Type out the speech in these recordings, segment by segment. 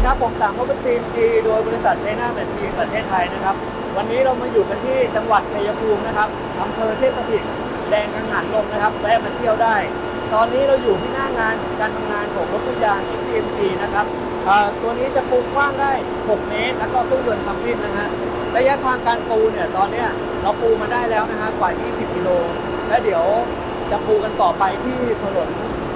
ดีครับ ผมสามพบซีนจีโดยบริษัทไชน่าแมชชีนประเทศไทยนะครับ วันนี้เรามาอยู่กันที่จังหวัดชัยภูมินะครับอำเภอเทพสถิตแดงกังหันลมนะครับแวะมาเที่ยวได้ ตอนนี้เราอยู่ที่หน้างานการทำงานของรถทุกยาง XCMG นะครับตัวนี้จะปูกว้างได้ 6 เมตร แล้วก็เครื่องยนต์ทำพินนะฮะระยะทางการปูเนี่ยตอนเนี้ยเราปูมาได้แล้วนะฮะกว่า 20 กิโลและเดี๋ยวจะปูกันต่อไปที่ถนน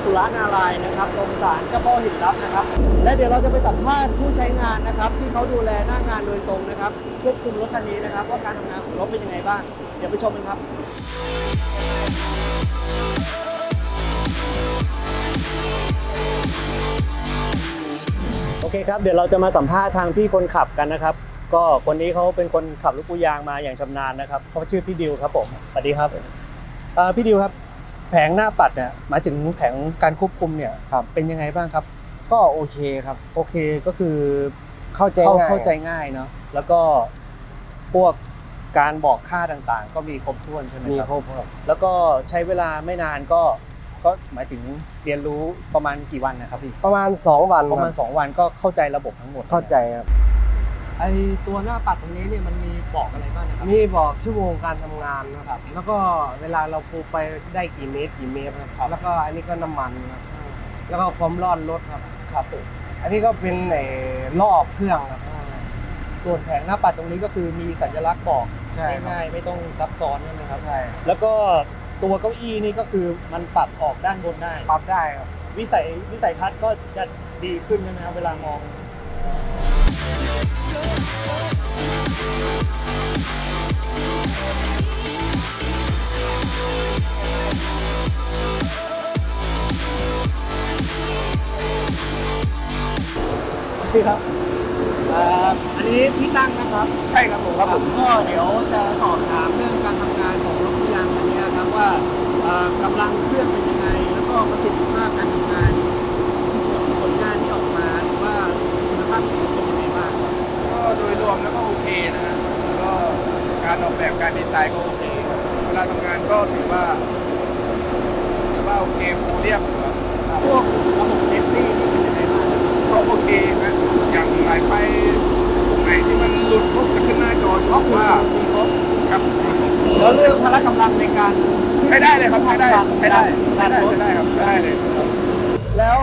สุรานารายณ์นะครับตรงศาลเจ้าพ่อหินรับนะครับ และเดี๋ยวเราจะไปสัมภาษณ์ผู้ใช้งานนะครับ ที่เขาดูแลหน้างานโดยตรงนะครับควบคุมรถคันนี้นะครับ ว่าการทำงานของรถเป็นยังไงบ้าง เดี๋ยวไปชมกันครับ โอเคครับ เดี๋ยวเราจะมาสัมภาษณ์ทางพี่คนขับกันนะครับ ก็คนนี้เขาเป็นคนขับรถปูยางมาอย่างชำนาญนะครับเขาชื่อพี่ดิวครับผมสวัสดีครับเอ่อพี่ดิวครับแผงหน้าปัดเนี่ยหมายถึงแผงการควบคุมเนี่ยครับเป็นยังไงบ้างครับ ก็โอเคครับ โอเคก็คือเข้าใจเข้าง่ายเข้าใจง่ายเนาะแล้วก็พวกการบอกค่าต่างๆ ก็มีครบถ้วนใช่ไหมมีครับครบครับแล้วก็ใช้เวลาไม่นานก็ก็หมายถึงเรียนรู้ประมาณกี่วันนะครับพี่ประมาณ 2 วันประมาณคบ2วันก็เข้าใจระบบทั้งหมด เข้าใจครับ ไอตัวหน้าปัดตรงนี้เนี่ยมันมีบอกอะไรบ้างนะครับ มีบอกชั่วโมงการทำงานนะครับ แล้วก็เวลาเราปูไปได้กี่เมตรกี่เมตรครับ แล้วก็อันนี้ก็น้ำมันครับ แล้วก็ความร้อนรถครับ ครับผมอันนี้ก็เป็นไอ้รอบเครื่องครับ ส่วนแผงหน้าปัดตรงนี้ก็คือมีสัญลักษณ์บอกใช่ครับ ง่ายๆไม่ต้องซับซ้อนใช่ไหมครับ ใช่แล้วก็ตัวเก้าอี้นี่ก็คือมันปรับออกด้านบนได้ ปรับได้ครับ วิสัยวิสัยทัศน์ก็จะดีขึ้นใช่ไหมครับเวลามอง พี่ครับเอ่ออันนี้พี่ตั้งนะครับ ใช่ครับผมครับผมก็เดี๋ยวจะสอบถามเรื่องการทำงาน การออกแบบการดีไซน์ก็โอเคเวลาทำงานก็ถือว่าถือว่าโอเคฟูเรียบครับพวกระบบเซฟตี้นี่เป็นยังไงบ้างครับก็โอเคนะอย่างสายไฟตรงไหนที่มันหลุดปุ๊บจะขึ้นหน้าจอช็อกว่ามีครบครับแล้วเรื่องพละกำลังในการใช้ได้เลยครับใช้ได้ใช้ได้ใช้ได้ใช้ได้ครับใช้ได้เลยแล้ว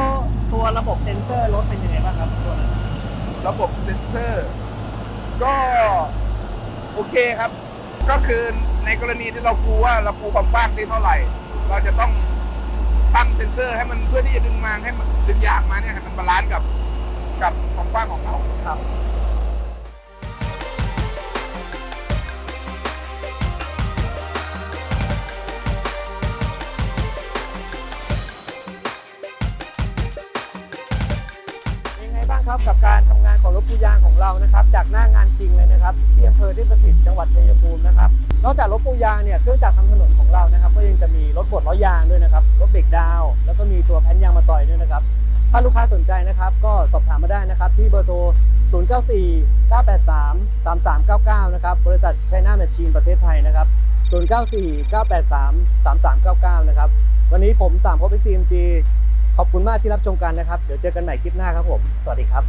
ตัวระบบเซ็นเซอร์รถเป็นยังไงบ้างครับตัวนั้นระบบเซ็นเซอร์ ก็ โอเคครับ ก็คือในกรณีที่เราปูว่าเราปูความกว้างได้เท่าไหร่ เราจะต้องตั้งเซ็นเซอร์ให้มันเพื่อที่จะดึงมาให้มันดึงยางมาเนี่ยให้มันบาลานซ์กับกับความกว้างของเราครับยังไงบ้างครับกับการทำ ของรถปูยางของเรานะครับ จากหน้างานจริงเลยนะครับที่อำเภอเทพสถิตจังหวัดชัยภูมินะครับ นอกจากรถปูยางเนี่ยเครื่องจักรทำถนนของเรานะครับ ก็ยังจะมีรถบดล้อยางด้วยนะครับรถเบรกดาวน์แล้วก็มีตัวแผ่นยางมาต่อยด้วยนะครับถ้าลูกค้าสนใจนะครับ ก็สอบถามมาได้นะครับ ที่เบอร์โทร 094 983 3399 นะครับ บริษัทไชน่าแมชชีนประเทศไทยนะครับ 094 983 3399 นะครับ วันนี้ผมสามพบ XCMG ขอบคุณมากที่รับชมกันนะครับ เดี๋ยวเจอกันใหม่คลิปหน้าครับผม สวัสดีครับ